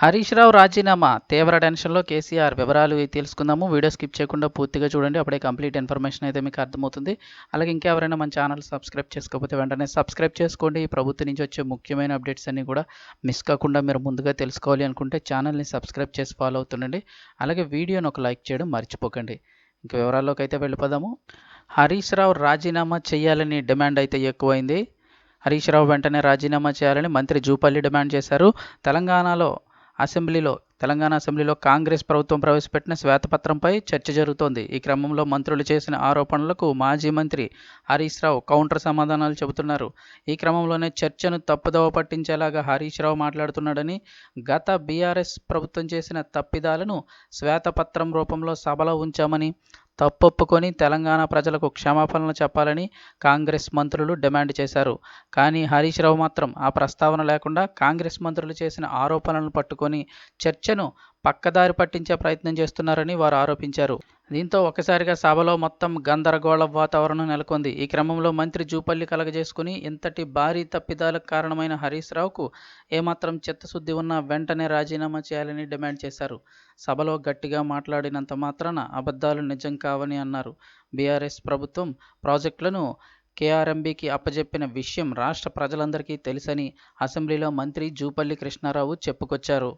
హరీష్ రావు రాజీనామా. తీవ్ర టెన్షన్లో కేసీఆర్ వివరాలు తెలుసుకుందాము. వీడియో స్కిప్ చేయకుండా పూర్తిగా చూడండి. అప్పుడే కంప్లీట్ ఇన్ఫర్మేషన్ అయితే మీకు అర్థమవుతుంది. అలాగే ఇంకెవరైనా మన ఛానల్ సబ్స్క్రైబ్ చేసుకోకపోతే వెంటనే సబ్స్క్రైబ్ చేసుకోండి. ఈ ప్రభుత్వం నుంచి వచ్చే ముఖ్యమైన అప్డేట్స్ అన్నీ కూడా మిస్ కాకుండా మీరు ముందుగా తెలుసుకోవాలి అనుకుంటే ఛానల్ని సబ్స్క్రైబ్ చేసి ఫాలో అవుతుండండి. అలాగే వీడియోని ఒక లైక్ చేయడం మర్చిపోకండి. ఇంక వివరాల్లోకి అయితే వెళ్ళిపోదాము. హరీష్ రావు రాజీనామా చేయాలని డిమాండ్ అయితే ఎక్కువైంది. హరీష్ రావు వెంటనే రాజీనామా చేయాలని మంత్రి జూపల్లి డిమాండ్ చేశారు. తెలంగాణలో అసెంబ్లీలో తెలంగాణ అసెంబ్లీలో కాంగ్రెస్ ప్రభుత్వం ప్రవేశపెట్టిన శ్వేతపత్రంపై చర్చ జరుగుతోంది. ఈ క్రమంలో మంత్రులు చేసిన ఆరోపణలకు మాజీ మంత్రి హరీష్ రావు కౌంటర్ సమాధానాలు చెబుతున్నారు. ఈ క్రమంలోనే చర్చను తప్పుదోవ పట్టించేలాగా హరీష్ రావు మాట్లాడుతున్నాడని గత బీఆర్ఎస్ ప్రభుత్వం చేసిన తప్పిదాలను శ్వేతపత్రం రూపంలో సభలో ఉంచామని తప్పొప్పుకొని తెలంగాణ ప్రజలకు క్షమాపణలు చెప్పాలని కాంగ్రెస్ మంత్రులు డిమాండ్ చేశారు. కానీ హరీష్ రావు మాత్రం ఆ ప్రస్తావన లేకుండా కాంగ్రెస్ మంత్రులు చేసిన ఆరోపణలను పట్టుకొని చర్చను పక్కదారి పట్టించే ప్రయత్నం చేస్తున్నారని వారు ఆరోపించారు. దీంతో ఒకసారిగా సభలో మొత్తం గందరగోళ వాతావరణం నెలకొంది. ఈ క్రమంలో మంత్రి జూపల్లి కలగజేసుకుని ఇంతటి భారీ తప్పిదాలకు కారణమైన హరీష్ రావుకు ఏమాత్రం చిత్తశుద్ధి ఉన్నా వెంటనే రాజీనామా చేయాలని డిమాండ్ చేశారు. సభలో గట్టిగా మాట్లాడినంత మాత్రాన అబద్ధాలు నిజం కావని అన్నారు. బీఆర్ఎస్ ప్రభుత్వం ప్రాజెక్టులను కేఆర్ఎంబీకి అప్పజెప్పిన విషయం రాష్ట్ర ప్రజలందరికీ తెలుసని అసెంబ్లీలో మంత్రి జూపల్లి కృష్ణారావు చెప్పుకొచ్చారు.